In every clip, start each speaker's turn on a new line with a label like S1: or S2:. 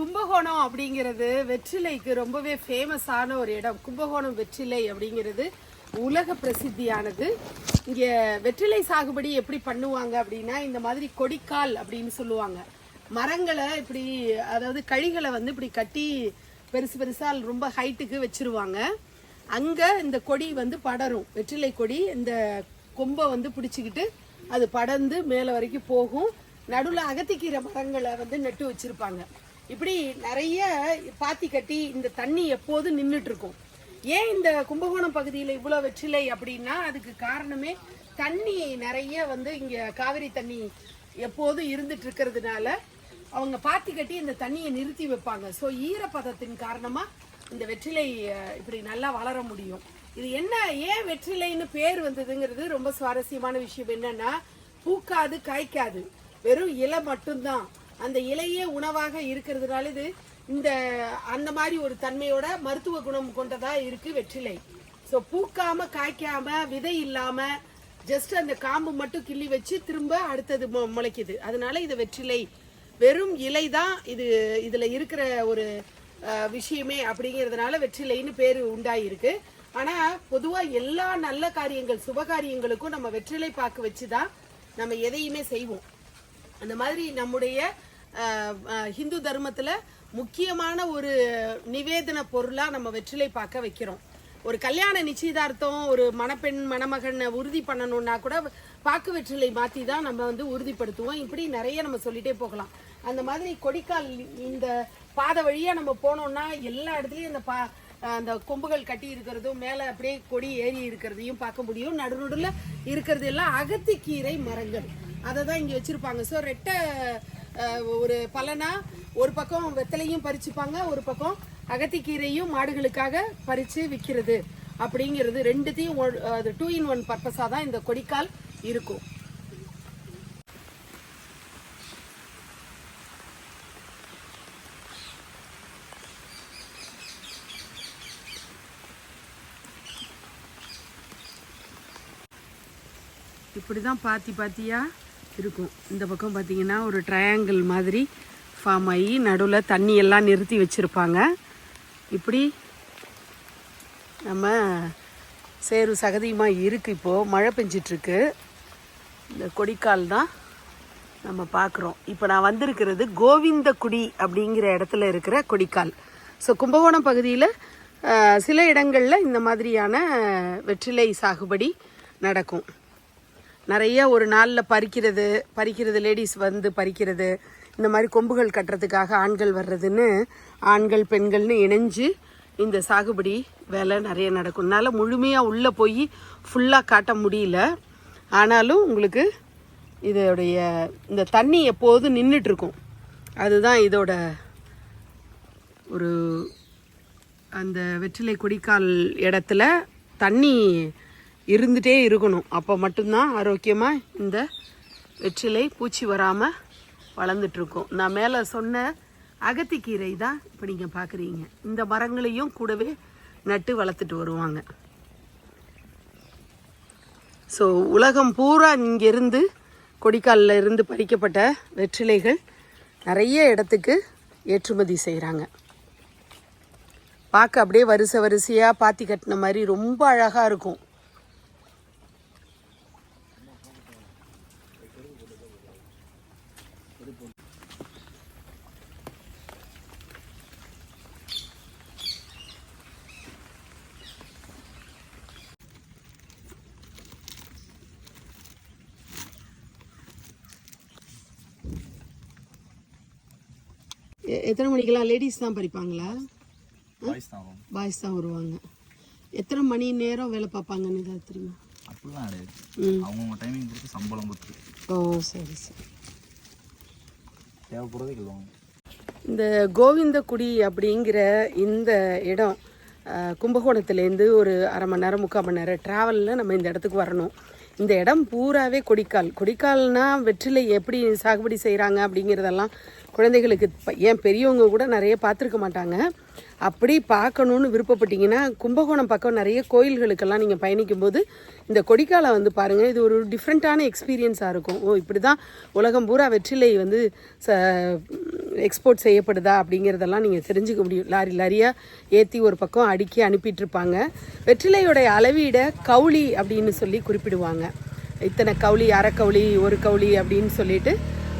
S1: கும்பகோணம் அப்படிங்கிறது வெற்றிலைக்கு ரொம்பவே ஃபேமஸான ஒரு இடம். கும்பகோணம் வெற்றிலை அப்படிங்கிறது உலக பிரசித்தியானது. இங்கே வெற்றிலை சாகுபடி எப்படி பண்ணுவாங்க அப்படின்னா இந்த மாதிரி கொடிக்கால் அப்படின்னு சொல்லுவாங்க. மரங்களை இப்படி அதாவது கழிகளை வந்து இப்படி கட்டி பெருசு பெருசாக ரொம்ப ஹைட்டுக்கு வச்சிருவாங்க. அங்கே இந்த கொடி வந்து படரும். வெற்றிலை கொடி இந்த கொம்பை வந்து பிடிச்சிக்கிட்டு அது படர்ந்து மேலே வரைக்கும் போகும். நடுவில் அகத்திக்கீரை மரங்களை வந்து நட்டு வச்சுருப்பாங்க. இப்படி நிறைய பாத்தி கட்டி இந்த தண்ணி எப்போதும் நின்றுட்டு இருக்கும் ஏன் இந்த கும்பகோணம் பகுதியில் இவ்வளோ வெற்றிலை அப்படின்னா அதுக்கு காரணமே தண்ணி நிறைய வந்து இங்கே காவிரி தண்ணி எப்போதும் இருந்துட்டு இருக்கிறதுனால அவங்க பாத்தி கட்டி இந்த தண்ணியை நிறுத்தி வைப்பாங்க. ஸோ ஈரப்பதத்தின் காரணமாக இந்த வெற்றிலை இப்படி நல்லா வளர முடியும். இது என்ன ஏன் வெற்றிலைன்னு பேர் வந்ததுங்கிறது ரொம்ப சுவாரஸ்யமான விஷயம் என்னன்னா பூக்காது காய்க்காது. வெறும் இலை மட்டும்தான். அந்த இலையே உணவாக இருக்கிறதுனால இது இந்த அந்த மாதிரி ஒரு தன்மையோட மருத்துவ குணம் கொண்டதா இருக்கு வெற்றிலை. ஸோ பூக்காம காய்க்காம விதை இல்லாம ஜஸ்ட் அந்த காம்பு மட்டும் கிள்ளி வச்சு திரும்ப அடுத்தது முளைக்குது. அதனால இது வெற்றிலை. வெறும் இலை தான் இது இதுல இருக்கிற ஒரு விஷயமே அப்படிங்கிறதுனால வெற்றிலைன்னு பேர் உண்டாயிருக்கு. ஆனா பொதுவா எல்லா நல்ல காரியங்கள் சுப காரியங்களுக்கும் நம்ம வெற்றிலை பாக்கு வச்சுதான் நம்ம எதையுமே செய்வோம். அந்த மாதிரி நம்முடைய ஹிந்து தர்மத்தில் முக்கியமான ஒரு நிவேதன பொருளாக நம்ம வெற்றிலை பார்க்க வைக்கிறோம். ஒரு கல்யாண நிச்சயதார்த்தம் ஒரு மணப்பெண் மணமகனை உறுதி பண்ணணும்னா கூட பாக்கு வெற்றிலை மாற்றி தான் நம்ம வந்து உறுதிப்படுத்துவோம். இப்படி நிறைய நம்ம சொல்லிட்டே போகலாம். அந்த மாதிரி கொடிக்கால் இந்த பாதை வழியாக நம்ம போனோம்னா எல்லா இடத்துலையும் அந்த பா அந்த கொம்புகள் கட்டி இருக்கிறதும் மேலே அப்படியே கொடி ஏறி இருக்கிறதையும் பார்க்க முடியும். நடுநடுல இருக்கிறது எல்லாம் அகத்திக்கீரை மரங்கள். அதை தான் இங்கே வச்சுருப்பாங்க. ஸோ ரெட்டை ஒரு பலனா ஒரு பக்கம் வெத்தலையும் பறிச்சுப்பாங்க ஒரு பக்கம் அகத்திக்கீரையும் மாடுகளுக்காக பறிச்சு விற்கிறது அப்படிங்கிறது ரெண்டுத்தையும் அது டூ இன் ஒன் பர்பஸாக தான் இந்த கொடிக்கால் இருக்கும். இப்படி தான் பாத்தி பாத்தியா இருக்கும். இந்த பக்கம் பார்த்தீங்கன்னா ஒரு ட்ரையாங்கிள் மாதிரி ஃபார்ம் ஆகி நடுவில் தண்ணி எல்லாம் நிறுத்தி வச்சுருப்பாங்க. இப்படி நம்ம சேரு சகதியுமாக இருக்குது இப்போது மழை பெஞ்சிட்ருக்கு. இந்த கொடிக்கால் தான் நம்ம பார்க்குறோம் இப்போ நான் வந்திருக்கிறது கோவிந்தக்குடி அப்படிங்கிற இடத்துல இருக்கிற கொடிக்கால். ஸோ கும்பகோணம் பகுதியில் சில இடங்களில் இந்த மாதிரியான வெற்றிலை சாகுபடி நடக்கும். நிறைய ஒரு நாளில் பறிக்கிறது பறிக்கிறது லேடிஸ் வந்து பறிக்கிறது இந்த மாதிரி கொம்புகள் கட்டுறதுக்காக ஆண்கள் வர்றதுன்னு ஆண்கள் பெண்கள்னு இணைஞ்சு இந்த சாகுபடி வேலை நிறைய நடக்கும். என்னால் முழுமையாக உள்ளே போய் ஃபுல்லாக காட்ட முடியல. ஆனாலும் உங்களுக்கு இதோடைய இந்த தண்ணி எப்போதும் நின்றுட்டுருக்கும் அதுதான் இதோட ஒரு அந்த வெற்றிலை கொடிக்கால் இடத்துல தண்ணி இருந்துகிட்டே இருக்கணும். அப்போ மட்டும்தான் ஆரோக்கியமாக இந்த வெற்றிலை பூச்சி வராமல் வளர்ந்துட்டுருக்கும். நான் மேலே சொன்ன அகத்திக்கீரை தான் இப்போ நீங்கள் பார்க்குறீங்க இந்த மரங்களையும் கூடவே நட்டு வளர்த்துட்டு வருவாங்க. ஸோ உலகம் பூரா இங்கேருந்து கொடிக்காலில் இருந்து பறிக்கப்பட்ட வெற்றிலைகள் நிறைய இடத்துக்கு ஏற்றுமதி செய்கிறாங்க பார்க்க அப்படியே வரிசை வரிசையாக பாத்தி கட்டின மாதிரி ரொம்ப அழகாக இருக்கும். எத்தனை மணிக்கெல்லாம் லேடிஸ் தான் பறிப்பாங்களா
S2: பாய்ஸ் தான்
S1: வருவாங்க. எத்தனை மணி நேரம் வேலை பார்ப்பாங்கன்னு ஏதாவது தெரியுமா?
S2: அப்படிலாம் கிடையாது.
S1: ம்.
S2: அவங்கவுங்க டைமிங் கொடுத்து சம்பளம் கொடுத்து
S1: ஓ சரி சரி.
S2: தேவைப்படுறதே
S1: இந்த கோவிந்தக்குடி அப்படிங்கிற இந்த இடம் கும்பகோணத்துலேருந்து ஒரு அரை மணி நேரம் முக்கால் மணி நேரம் ட்ராவலில் நம்ம இந்த இடத்துக்கு வரணும். இந்த இடம் பூராவே கொடிக்கால். கொடிக்கால்னா வெற்றிலை எப்படி சாகுபடி செய்கிறாங்க அப்படிங்கிறதெல்லாம் குழந்தைகளுக்கு ஏன் பெரியவங்க கூட நிறைய பார்த்துருக்க மாட்டாங்க. அப்படி பார்க்கணுன்னு விருப்பப்பட்டீங்கன்னா கும்பகோணம் பக்கம் நிறைய கோயில்களுக்கெல்லாம் நீங்கள் பயணிக்கும்போது இந்த கொடிக்காலை வந்து பாருங்கள் இது ஒரு டிஃப்ரெண்ட்டான எக்ஸ்பீரியன்ஸாக இருக்கும். ஓ இப்படி தான் உலகம் பூரா வெற்றிலை வந்து ச எக்ஸ்போர்ட் செய்யப்படுதா அப்படிங்கிறதெல்லாம் நீங்கள் தெரிஞ்சுக்க முடியும். லாரி லாரியாக ஏற்றி ஒரு பக்கம் அடுக்கி அனுப்பிட்டுருப்பாங்க. வெற்றிலையுடைய வெற்றிலையோடைய அளவீட கவுளி அப்படின்னு சொல்லி குறிப்பிடுவாங்க. இத்தனை கவுளி அரை கவுளி ஒரு கவுளி அப்படின்னு சொல்லிட்டு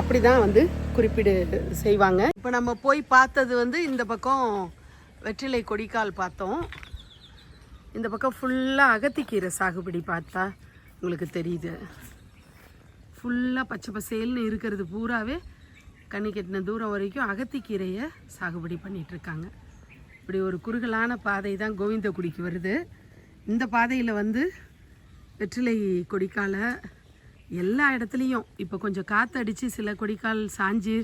S1: அப்படி தான் வந்து குறிப்பிடு செய்வாங்க. இப்போ நம்ம போய் பார்த்தது வந்து இந்த பக்கம் வெற்றிலை கொடிக்கால் பார்த்தோம். இந்த பக்கம் ஃபுல்லாக அகத்திக்கீரை சாகுபடி பார்த்தா உங்களுக்கு தெரியுது. ஃபுல்லாக பச்சை பசேல்னு இருக்கிறது பூராவே கண்ணி கட்டின தூரம் வரைக்கும் அகத்திக்கீரையை சாகுபடி பண்ணிகிட்ருக்காங்க இப்படி ஒரு குறுகலான பாதை தான் கோவிந்தகுடிக்கு வருது. இந்த பாதையில் வந்து வெற்றிலை கொடிக்காலை எல்லா இடத்துலையும் இப்போ கொஞ்சம் காற்று அடித்து சில கொடிக்கால் சாஞ்சு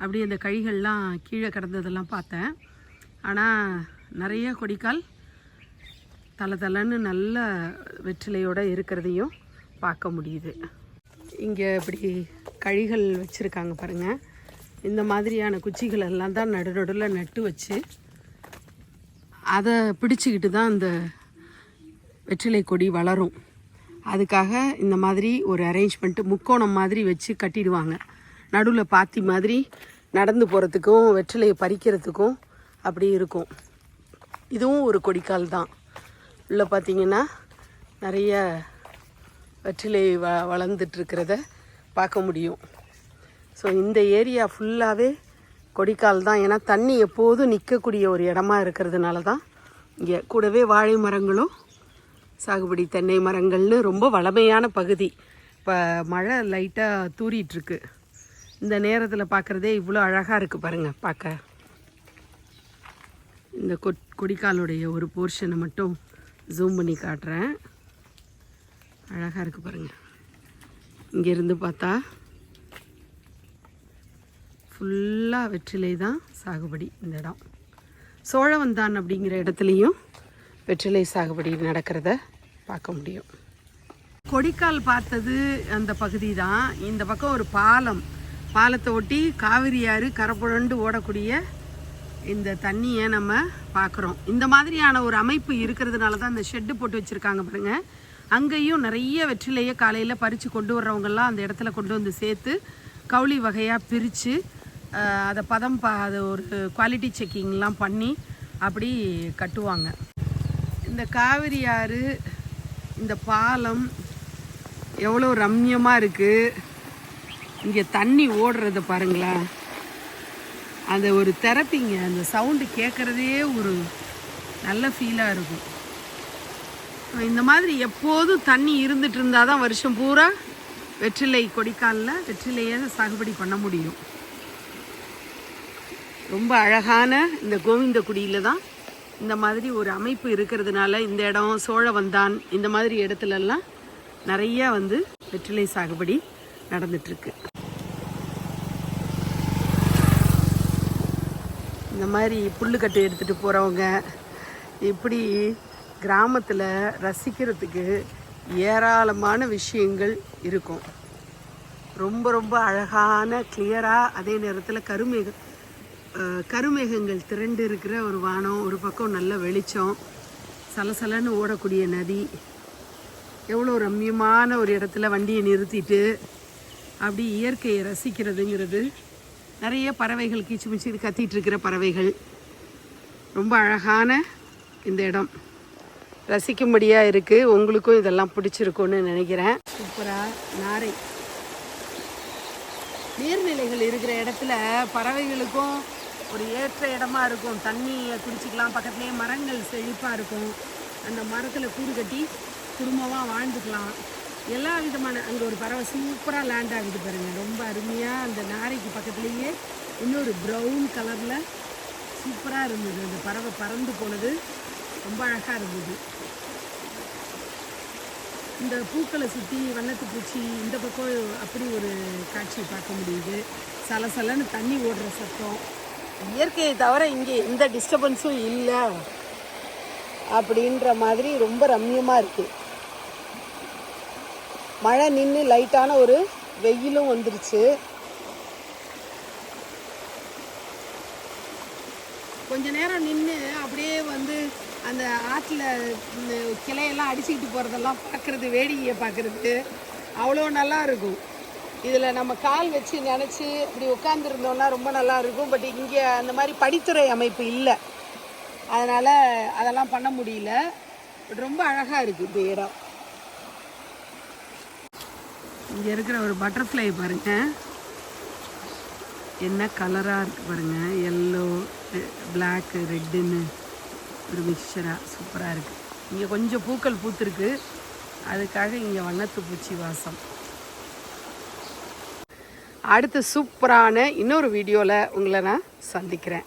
S1: அப்படி அந்த கழிகள்லாம் கீழே கிடந்ததெல்லாம் பார்த்தேன். ஆனால் நிறைய கொடிக்கால் தலை தலைன்னு நல்ல வெற்றிலையோடு இருக்கிறதையும் பார்க்க முடியுது. இங்கே இப்படி கழிகள் வச்சுருக்காங்க பாருங்கள் இந்த மாதிரியான குச்சிகள் எல்லாம் தான் நடு நடுவில் நட்டு வச்சு அதை பிடிச்சிக்கிட்டு தான் அந்த வெற்றிலை கொடி வளரும். அதுக்காக இந்த மாதிரி ஒரு அரேஞ்ச்மெண்ட்டு முக்கோணம் மாதிரி வச்சு கட்டிடுவாங்க. நடுவில் பாத்தி மாதிரி நடந்து போகிறதுக்கும் வெற்றிலையை பறிக்கிறதுக்கும் அப்படி இருக்கும். இதுவும் ஒரு கொடிக்கால் தான். உள்ளே பார்த்தீங்கன்னா நிறைய வெற்றிலை வ வளர்ந்துட்டுருக்கிறத பார்க்க முடியும். ஸோ இந்த ஏரியா ஃபுல்லாகவே கொடிக்கால் தான். ஏன்னா தண்ணி எப்போதும் நிற்கக்கூடிய ஒரு இடமா இருக்கிறதுனால தான் இங்கே கூடவே வாழை மரங்களும் சாகுபடி தென்னை மரங்கள்னு ரொம்ப வளமையான பகுதி. இப்போ மழை லைட்டாக தூறிட்டுருக்கு. இந்த நேரத்தில் பார்க்குறதே இவ்வளோ அழகாக இருக்குது பாருங்கள் பார்க்க இந்த கொட் கொடிக்காலுடைய ஒரு போர்ஷனை மட்டும் ஜூம் பண்ணி காட்டுறேன். அழகாக இருக்குது பாருங்கள் இங்கேருந்து பார்த்தா ஃபுல்லாக வெற்றிலை தான் சாகுபடி இந்த இடம். சோழவந்தான் அப்படிங்கிற இடத்துலையும் வெற்றிலை சாகுபடி நடக்கிறத பார்க்க முடியும். கொடிக்கால் பார்த்தது அந்த பகுதி தான். இந்த பக்கம் ஒரு பாலம். பாலத்தை ஒட்டி காவிரி ஆறு கரப்புழண்டு ஓடக்கூடிய இந்த தண்ணியை நம்ம பார்க்குறோம். இந்த மாதிரியான ஒரு அமைப்பு இருக்கிறதுனால தான் இந்த ஷெட்டு போட்டு வச்சுருக்காங்க பாருங்க. அங்கேயும் நிறைய வெற்றிலையை காலையில் பறித்து கொண்டு வர்றவங்கெல்லாம் அந்த இடத்துல கொண்டு வந்து சேர்த்து கவுளி வகையாக பிரித்து அதை பதம் பா அதை ஒரு குவாலிட்டி செக்கிங்லாம் பண்ணி அப்படி கட்டுவாங்க. இந்த காவிரி ஆறு இந்த பாலம் எவ்வளோ ரம்யமாக இருக்குது இங்கே தண்ணி ஓடுறத பாருங்களேன். அந்த ஒரு தெரப்பிங்க அந்த சவுண்டு கேட்குறதே ஒரு நல்ல ஃபீலாக இருக்கும். இந்த மாதிரி எப்போதும் தண்ணி இருந்துட்டு இருந்தால் தான் வருஷம் பூரா வெற்றிலை கொடிக்காலில் வெற்றிலையை சாகுபடி பண்ண முடியும். ரொம்ப அழகான இந்த கோவிந்தகுடியில் தான் இந்த மாதிரி ஒரு அமைப்பு இருக்கிறதுனால இந்த இடம் சோழ வந்தான் இந்த மாதிரி இடத்துலலாம் நிறைய வந்து வெற்றிலை சாகுபடி நடந்துட்டுருக்கு. இந்த மாதிரி புல்லுக்கட்டு எடுத்துகிட்டு போகிறவங்க இப்படி கிராமத்தில் ரசிக்கிறதுக்கு ஏராளமான விஷயங்கள் இருக்கும். ரொம்ப ரொம்ப அழகான கிளியராக அதே நேரத்தில் கருமேகம் கருமேகங்கள் திரண்டு இருக்கிற ஒரு வானம் ஒரு பக்கம் நல்ல வெளிச்சம் சலசலன்னு ஓடக்கூடிய நதி எவ்வளோ ரம்மியமான ஒரு இடத்துல வண்டியை நிறுத்திட்டு அப்படி இயற்கையை ரசிக்கிறதுங்கிறது. நிறைய பறவைகள் கீச்சு மிச்சு கத்திட்டு இருக்கிற பறவைகள். ரொம்ப அழகான இந்த இடம். ரசிக்கும்படியாக இருக்குது உங்களுக்கும் இதெல்லாம் பிடிச்சிருக்கும்னு நினைக்கிறேன். சூப்பராக நாரை. நீர்நிலைகள் இருக்கிற இடத்துல பறவைகளுக்கும் ஒரு ஏற்ற இடமா இருக்கும். தண்ணியை குடிச்சிக்கலாம். பக்கத்துலேயே மரங்கள் செழிப்பாக இருக்கும். அந்த மரத்தில் கூடு கட்டி குடும்பமாக வாழ்ந்துக்கலாம். எல்லா விதமான அங்கே ஒரு பறவை சூப்பராக லேண்ட் ஆகுது பாருங்கள் ரொம்ப அருமையாக அந்த நாரைக்கு பக்கத்துலேயே இன்னொரு ப்ரௌன் கலரில் சூப்பராக இருந்தது. அந்த பறவை பறந்து போனது. ரொம்ப அழகாக இருந்தது. இந்த பூக்களை சுற்றி வண்ணத்து பூச்சி இந்த பக்கம் அப்படி ஒரு காட்சி பார்க்க முடியுது. சலசலன்னு தண்ணி ஓடுற சத்தம். இயற்கையை தவிர இங்கே எந்த டிஸ்டர்பன்ஸும் இல்லை அப்படின்ற மாதிரி ரொம்ப ரம்மியமாக இருக்குது மழை நின்று லைட்டான ஒரு வெயிலும் வந்துருச்சு. கொஞ்ச நேரம் நின்று அப்படியே வந்து அந்த ஆற்றுல இந்த கிளையெல்லாம் அடிச்சுக்கிட்டு போகிறதெல்லாம் பார்க்குறது வேடிக்கையை பார்க்குறது அவ்வளோ நல்லா இருக்கும். இதில் நம்ம கால் வச்சு நினச்சி இப்படி உட்காந்துருந்தோம்னா ரொம்ப நல்லா இருக்கும். பட் இங்கே அந்த மாதிரி படித்துறை அமைப்பு இல்லை. அதனால் அதெல்லாம் பண்ண முடியல. பட் ரொம்ப அழகாக இருக்குது இந்த இடம். இங்கே இருக்கிற ஒரு பட்டர்ஃப்ளை பாருங்க. என்ன கலராக இருக்குது பாருங்கள் எல்லோ பிளாக்கு ரெட்டுன்னு ஒரு மிக்சராக சூப்பராக இருக்குது இங்கே கொஞ்சம் பூக்கள் பூத்துருக்கு. அதுக்காக இங்கே வண்ணத்து பூச்சி வாசம். அடுத்த சூப்பரான இன்னொரு வீடியோவில் உங்களை நான் சந்திக்கிறேன்.